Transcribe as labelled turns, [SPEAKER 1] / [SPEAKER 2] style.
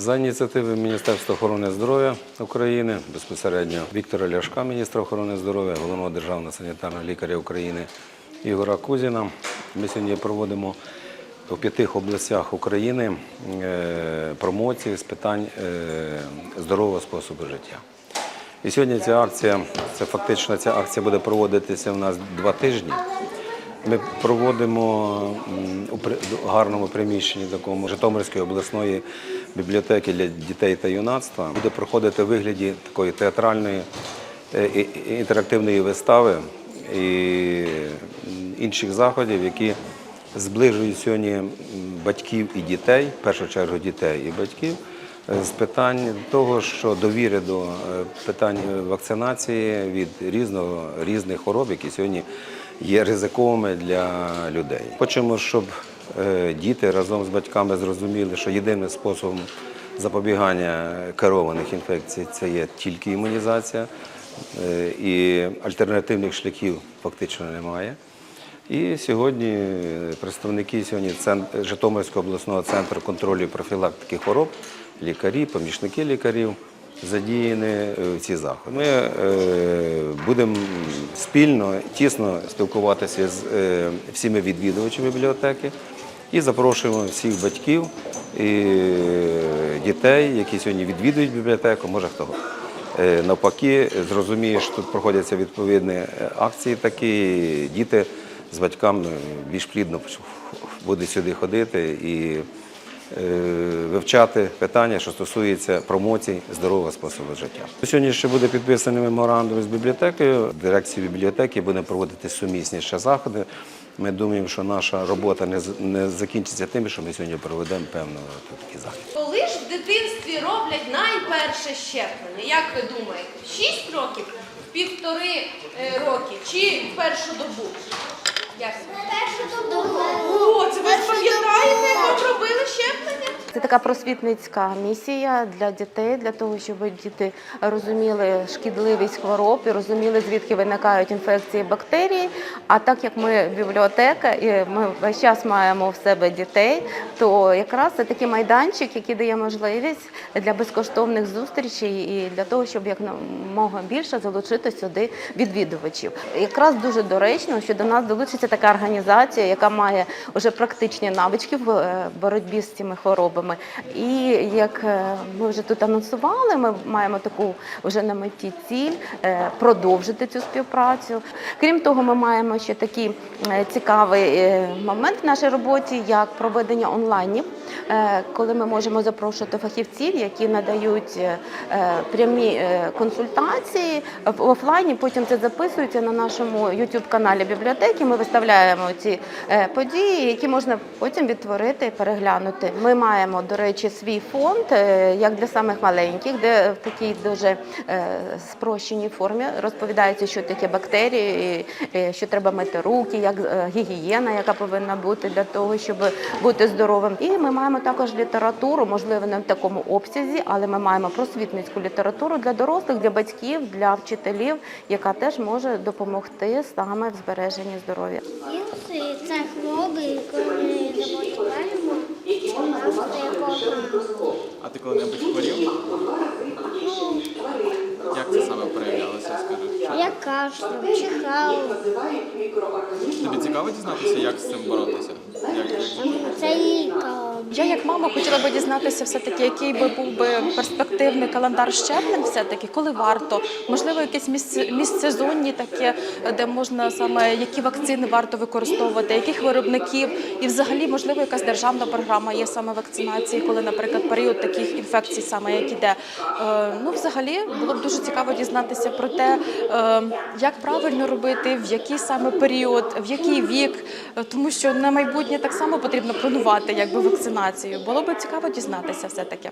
[SPEAKER 1] За ініціативи Міністерства охорони здоров'я України, безпосередньо Віктора Ляшка, міністра охорони здоров'я, головного державного санітарного лікаря України Ігора Кузіна, ми сьогодні проводимо у п'яти областях України е, промоції з питань е, здорового способу життя. І сьогодні ця акція, це фактично ця акція буде проводитися у нас два тижні. Ми проводимо у гарному приміщенні такому Житомирської обласної бібліотеки для дітей та юнацтва. Буде проходити у вигляді такої театральної е, інтерактивної вистави і інших заходів, які зближують сьогодні батьків і дітей, в першу чергу дітей і батьків, з питань того, що довіри до е, питань вакцинації від різного різних хвороб, які сьогодні є ризиковими для людей. Хочемо, щоб е, діти разом з батьками зрозуміли, що єдиним способом запобігання керованих інфекцій це є тільки імунізація, е, і альтернативних шляхів фактично немає. І сьогодні представники сьогодні Житомирського обласного центру контролю і профілактики хвороб, лікарі, помічники лікарів задіяні е, в ці заходи. Ми е, будемо спільно, тісно спілкуватися з е, всіми відвідувачами бібліотеки і запрошуємо всіх батьків і дітей, які сьогодні відвідують бібліотеку, може хто Навпаки, зрозуміє, що тут проходяться відповідні акції такі. Діти з батьками більш плідно будуть сюди ходити і вивчати питання, що стосується промоцій здорового способу життя. Сьогодні ще буде підписаний меморандум з бібліотекою. Дирекції бібліотеки буде проводити сумісні ще заходи. Ми думаємо, що наша робота не з- не закінчиться тим, що ми сьогодні проведемо певно такі заходи.
[SPEAKER 2] Коли ж в дитинстві роблять найперше щеплення? Як ви думаєте? В 6 років, півтори е, роки чи в першу добу? Як?
[SPEAKER 3] Першу добу.
[SPEAKER 2] О, це ви пам'ятаєте, як робили щеплення?
[SPEAKER 4] Це така просвітницька місія для дітей, для того, щоб діти розуміли шкідливість хвороб і розуміли, звідки виникають інфекції бактерії. А так як ми бібліотека і ми весь час маємо в себе дітей, то якраз це такий майданчик, який дає можливість для безкоштовних зустрічей і для того, щоб якомога більше залучити сюди відвідувачів. Якраз дуже доречно, що до нас долучиться така організація, яка має вже практичні навички в е, боротьбі з цими хворобами. І як е, ми вже тут анонсували, ми маємо таку вже на меті ціль е, продовжити цю співпрацю. Крім того, ми маємо ще такий е, цікавий момент в нашій роботі, як проведення онлайнів, коли ми можемо запрошувати фахівців, які надають е, е, прямі е, консультації в офлайні. Потім це записується на нашому youtube каналі бібліотеки. Ми виставляємо ці е, події, які можна потім відтворити і переглянути. Ми маємо, до речі, свій фонд е, як для самих маленьких, де в такій дуже е, спрощеній формі розповідається, що таке бактерії, е, що треба мити руки, як е, гігієна, яка повинна бути для того, щоб бути здоровим. І ми маємо також літературу, можливо, не в такому обсязі, але ми маємо просвітницьку літературу для дорослих, для батьків, для вчителів, яка теж може допомогти саме в збереженні здоров'я.
[SPEAKER 3] Це хвороби, коли заболіваємо, у нас стає погано.
[SPEAKER 5] А ти коли-небудь хворів? Як це саме проявлялося, скажи?
[SPEAKER 3] Я кашляв, чихав.
[SPEAKER 5] Тобі цікаво дізнатися, як з цим боротися? Як.
[SPEAKER 3] Це лікар.
[SPEAKER 6] Я як мама хотіла би дізнатися все-таки, який би був би перспективний календар щеплень, все-таки, коли варто, можливо, якісь місце, місцезонні таке, де можна саме які вакцини варто використовувати, яких виробників, і взагалі, можливо, якась державна програма є саме вакцинації, коли, наприклад, період таких інфекцій, саме як іде. Е, ну, взагалі, було б дуже цікаво дізнатися про те, е, як правильно робити, в який саме період, в який вік, е, тому що на майбутнє так само потрібно планувати якби вакцинацію. Було б цікаво дізнатися все таки.